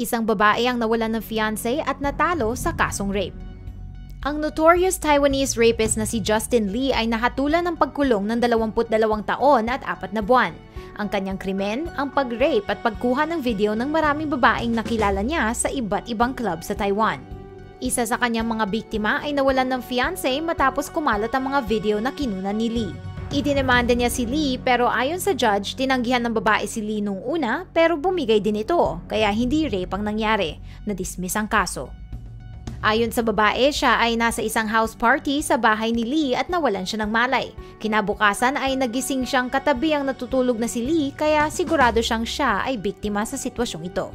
Isang babae ang nawalan ng fiancé at natalo sa kasong rape. Ang notorious Taiwanese rapist na si Justin Lee ay nahatulan ng pagkulong ng 22 taon at 4 na buwan. Ang kanyang krimen, ang pag-rape at pagkuha ng video ng maraming babaeng nakilala niya sa iba't ibang club sa Taiwan. Isa sa kanyang mga biktima ay nawalan ng fiancé matapos kumalat ang mga video na kinuna ni Lee. Idinamanda niya si Lee pero ayon sa judge, tinanggihan ng babae si Lee nung una pero bumigay din ito kaya hindi rape ang nangyari. Na-dismiss ang kaso. Ayon sa babae, siya ay nasa isang house party sa bahay ni Lee at nawalan siya ng malay. Kinabukasan ay nagising siyang katabi ang natutulog na si Lee kaya sigurado siyang siya ay biktima sa sitwasyong ito.